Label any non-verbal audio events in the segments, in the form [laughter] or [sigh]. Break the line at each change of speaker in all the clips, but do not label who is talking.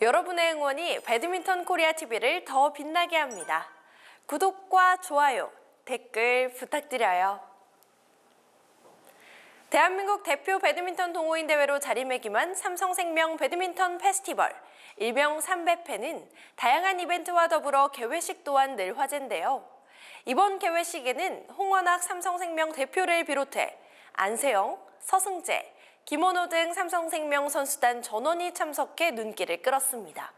여러분의 응원이 배드민턴 코리아 TV를 더 빛나게 합니다. 구독과 좋아요, 댓글 부탁드려요. 대한민국 대표 배드민턴 동호인 대회로 자리매김한 삼성생명 배드민턴 페스티벌 일명 3배패는 다양한 이벤트와 더불어 개회식 또한 늘 화제인데요. 이번 개회식에는 홍원학 삼성생명 대표를 비롯해 안세영, 서승재, 김원호 등 삼성생명 선수단 전원이 참석해 눈길을 끌었습니다.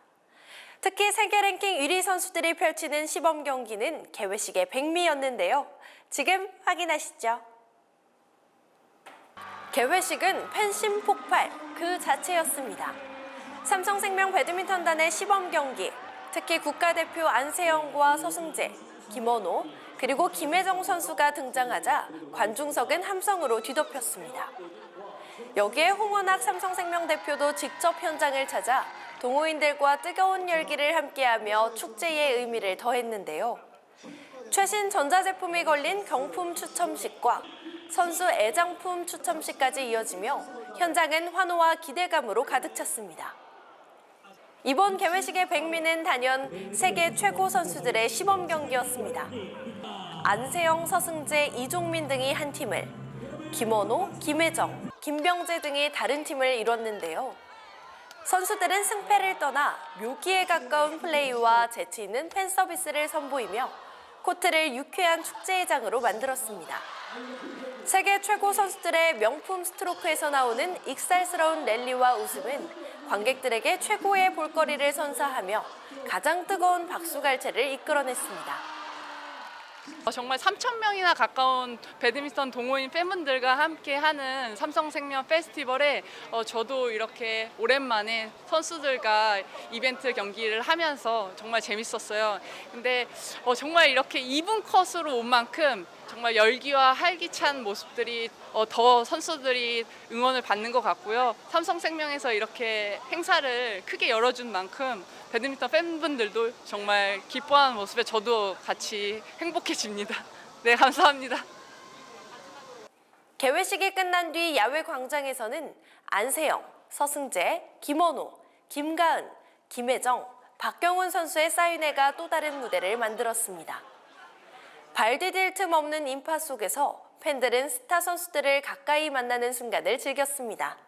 특히 세계 랭킹 1위 선수들이 펼치는 시범 경기는 개회식의 백미였는데요. 지금 확인하시죠. 개회식은 팬심 폭발 그 자체였습니다. 삼성생명 배드민턴단의 시범 경기, 특히 국가대표 안세영과 서승재, 김원호, 그리고 김혜정 선수가 등장하자 관중석은 함성으로 뒤덮였습니다. 여기에 홍원학 삼성생명 대표도 직접 현장을 찾아 동호인들과 뜨거운 열기를 함께하며 축제의 의미를 더했는데요. 최신 전자제품이 걸린 경품 추첨식과 선수 애장품 추첨식까지 이어지며 현장은 환호와 기대감으로 가득 찼습니다. 이번 개회식의 백미는 단연 세계 최고 선수들의 시범 경기였습니다. 안세영, 서승재, 이종민 등이 한 팀을, 김원호, 김혜정, 김병재 등이 다른 팀을 이뤘는데요. 선수들은 승패를 떠나 묘기에 가까운 플레이와 재치 있는 팬 서비스를 선보이며 코트를 유쾌한 축제의 장으로 만들었습니다. 세계 최고 선수들의 명품 스트로크에서 나오는 익살스러운 랠리와 웃음은 관객들에게 최고의 볼거리를 선사하며 가장 뜨거운 박수갈채를 이끌어냈습니다.
어, 정말 3천 명이나 가까운 배드민턴 동호인 팬분들과 함께 하는 삼성생명 페스티벌에 어, 저도 이렇게 오랜만에 선수들과 이벤트 경기를 하면서 정말 재밌었어요. 근데 어, 정말 이렇게 2분 컷으로 온 만큼 정말 열기와 활기찬 모습들이 어, 더 선수들이 응원을 받는 것 같고요. 삼성생명에서 이렇게 행사를 크게 열어준 만큼 배드민턴 팬분들도 정말 기뻐하는 모습에 저도 같이 행복해집니다. [laughs] 네, 감사합니다.
개회식이 끝난 뒤 야외 광장에서는 안세영, 서승재, 김원호, 김가은, 김혜정, 박경훈 선수의 사인회가 또 다른 무대를 만들었습니다. 발 디딜 틈 없는 인파 속에서 팬들은 스타 선수들을 가까이 만나는 순간을 즐겼습니다.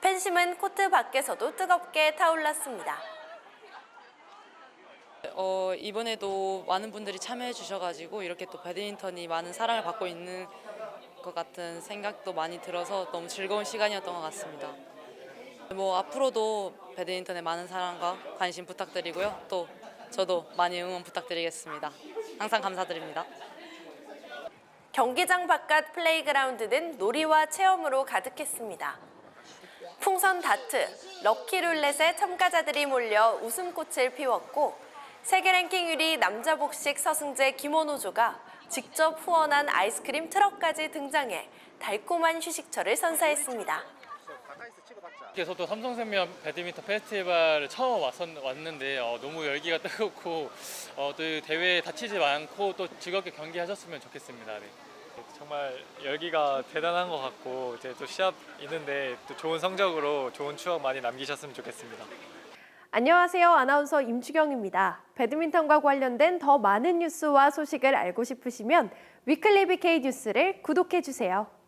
팬심은 코트 밖에서도 뜨겁게 타올랐습니다.
어, 이번에도 많은 분들이 참여해 주셔가지고 이렇게 또 배드민턴이 많은 사랑을 받고 있는 것 같은 생각도 많이 들어서 너무 즐거운 시간이었던 것 같습니다. 뭐 앞으로도 배드민턴에 많은 사랑과 관심 부탁드리고요. 또 저도 많이 응원 부탁드리겠습니다. 항상 감사드립니다.
경기장 바깥 플레이그라운드는 놀이와 체험으로 가득했습니다. 풍선 다트, 럭키 룰렛에 참가자들이 몰려 웃음꽃을 피웠고 세계 랭킹 1위 남자 복식 서승재 김원호조가 직접 후원한 아이스크림 트럭까지 등장해 달콤한 휴식처를 선사했습니다.
저도 삼성생명 배드민턴 페스티벌을 처음 왔었, 왔는데 어, 너무 열기가 뜨겁고 어, 또 대회에 다치지 않고 또 즐겁게 경기하셨으면 좋겠습니다. 네. 정말 열기가 대단한 것 같고 이제 또 시합 있는데 또 좋은 성적으로 좋은 추억 많이 남기셨으면 좋겠습니다.
안녕하세요. 아나운서 임주경입니다. 배드민턴과 관련된 더 많은 뉴스와 소식을 알고 싶으시면 위클리 BK 뉴스를 구독해 주세요.